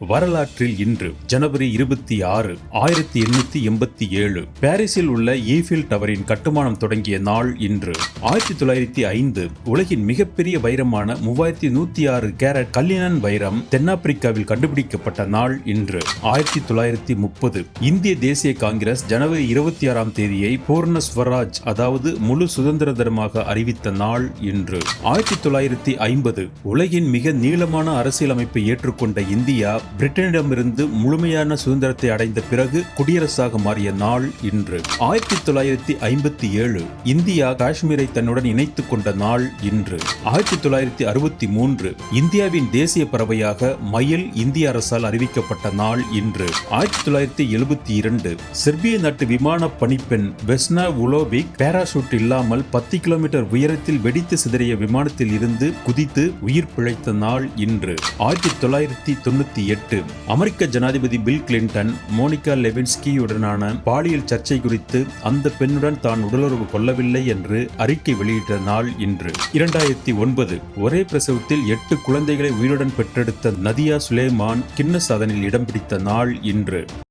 வரலாற்றில் இன்று ஜனவரி இருபத்தி ஆறு ஆயிரத்தி எண்ணூத்தி எண்பத்தி ஏழு பாரிஸில் உள்ள ஈஃபில் டவரின் கட்டுமானம் தொடங்கிய நாள் இன்று. ஆயிரத்தி தொள்ளாயிரத்தி ஐந்து உலகின் மிகப்பெரிய வைரமான மூவாயிரத்தி நூத்தி ஆறு கேரட் கல்லினன் வைரம் தென்னாப்பிரிக்காவில் கண்டுபிடிக்கப்பட்ட நாள் இன்று. ஆயிரத்தி தொள்ளாயிரத்தி முப்பது இந்திய தேசிய காங்கிரஸ் ஜனவரி இருபத்தி ஆறாம் தேதியை பூர்ண ஸ்வராஜ் அதாவது முழு சுதந்திர தினமாக அறிவித்த நாள் இன்று. ஆயிரத்தி தொள்ளாயிரத்தி ஐம்பது உலகின் மிக நீளமான அரசியலமைப்பை ஏற்றுக்கொண்ட இந்தியா பிரிட்டனிடமிருந்து முழுமையான சுதந்திரத்தை அடைந்த பிறகு குடியரசாக மாறிய நாள் இன்று. ஆயிரத்தி தொள்ளாயிரத்தி ஐம்பத்தி ஏழு இந்தியா காஷ்மீரை தன்னுடன் இணைத்துக் கொண்ட நாள் இன்று. ஆயிரத்தி தொள்ளாயிரத்தி அறுபத்தி மூன்று இந்தியாவின் தேசிய பறவையாக மயில் இந்திய அரசால் அறிவிக்கப்பட்ட நாள் இன்று. ஆயிரத்தி தொள்ளாயிரத்தி எழுபத்தி இரண்டு செர்பிய நாட்டு விமான பணிப்பெண் வெஸ்னா உலோவிக் பேராசூட் இல்லாமல் பத்து கிலோமீட்டர் உயரத்தில் வெடித்து சிதறிய விமானத்தில் இருந்து குதித்து உயிர் பிழைத்த நாள் இன்று. ஆயிரத்தி தொள்ளாயிரத்தி தொண்ணூத்தி எட்டு. அமெரிக்க ஜனாதிபதி பில் கிளின்டன் மோனிகா லெவின்ஸ்கியுடனான பாலியல் சர்ச்சை குறித்து அந்த பெண்ணுடன் தான் உடலுறவு கொள்ளவில்லை என்று அறிக்கை வெளியிட்ட நாள் இன்று. இரண்டாயிரத்தி ஒன்பது. ஒரே பிரசவத்தில் எட்டு குழந்தைகளை உயிருடன் பெற்றெடுத்த நதியா சுலேமான் கின்னஸ் அதனில் இடம் பிடித்த நாள் இன்று.